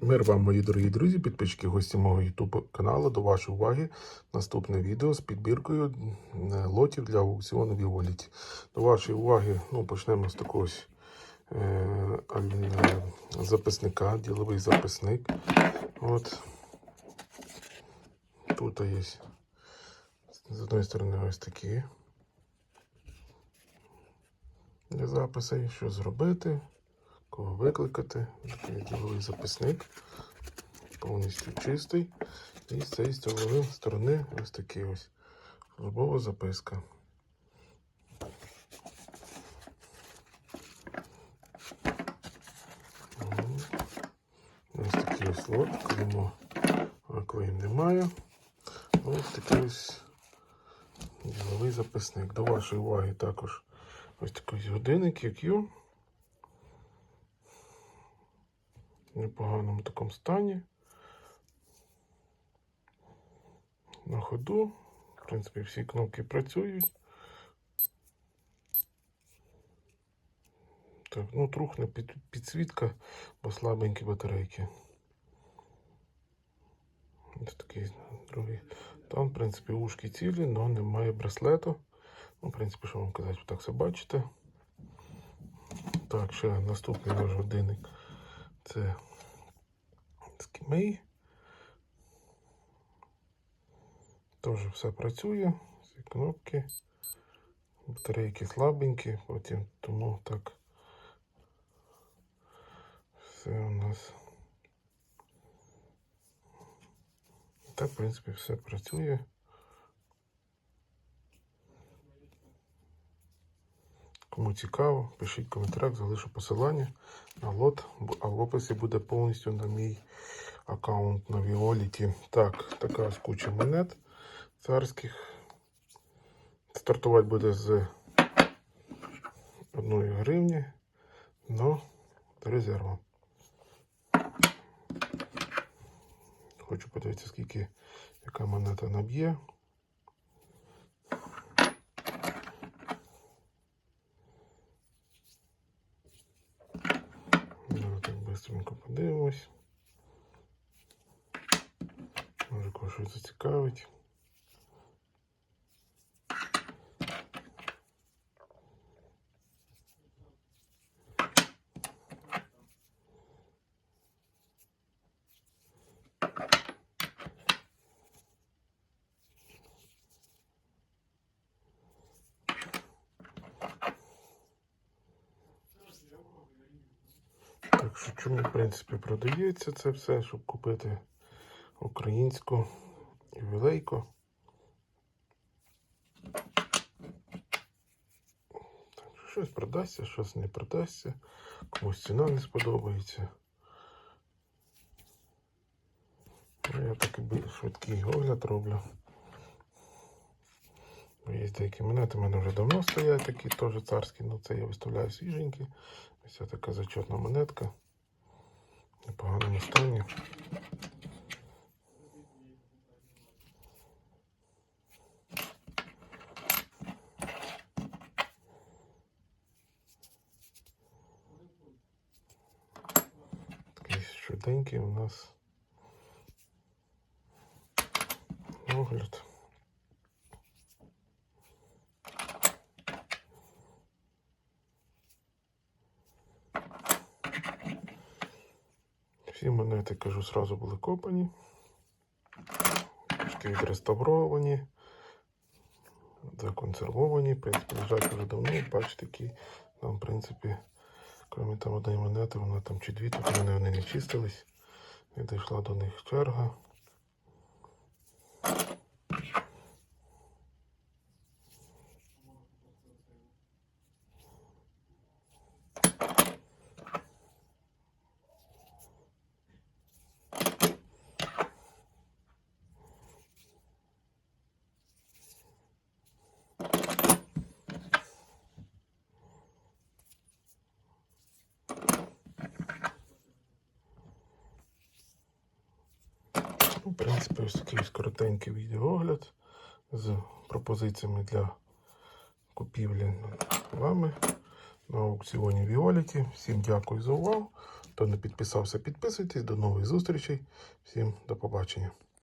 Мир вам, мої дорогі друзі, підписчики, гості мого YouTube каналу. До вашої уваги наступне відео з підбіркою е, лотів для аукціону Віоліті. До вашої уваги ну, почнемо з такого е, е, записника, діловий записник. От. Тут є з одної сторони ось такі для записи, що зробити кого викликати. Діловий записник. Повністю чистий. І з цієї сторони, ось такий ось службова записка. Ось такий ось лот, клеймо, а немає. Ось такий ось діловий записник. До вашої уваги також ось такий годинник QQ. В непоганому такому стані. На ходу. В принципі, всі кнопки працюють. Так, ну трухне під, підсвітка, бо слабенькі батарейки. Ось такий другий. Там, в принципі, ушки цілі, але немає браслету. Ну, в принципі, що вам казати, так все бачите. Так, ще наступний наш годинник. Це скімей. Теж все працює. Всі кнопки. Батарейки слабенькі, потім тому так все у нас. Так, в принципі, все працює. Кому цікаво, пишіть в коментарях, залишу посилання на лот, а в описі буде повністю на мій аккаунт на Віоліті. Так, така ось куча монет царських. Стартувати буде з 1 гривні, но з резервом. Хочу подивитися, скільки яка монета наб'є. Подивимось. Може кого щось зацікавить. Так що чому, в принципі, продається це все, щоб купити українську ювілейку. Щось продасться, щось не продасться. Комусь ціна не сподобається. Ну, Я такий швидкий огляд роблю. Є деякі монети, у мене вже давно стоять такі теж царські, але це я виставляю свіженькі. Ось така зачетна монетка. В непоганому стані. Такий швиденький у нас огляд. Всі монети, кажу, сразу були копані, трошки відреставровані, законсервовані. Лежать вже давно. Бачите, які там, в принципі, крім там однієї монети, вона там чи дві, тут вони, не чистились. І дійшла до них черга. В принципі, ось такий ось коротенький відеоогляд з пропозиціями для купівлі вами на аукціоні Віоліті. Всім дякую за увагу. Хто не підписався, підписуйтесь. До нових зустрічей. Всім до побачення.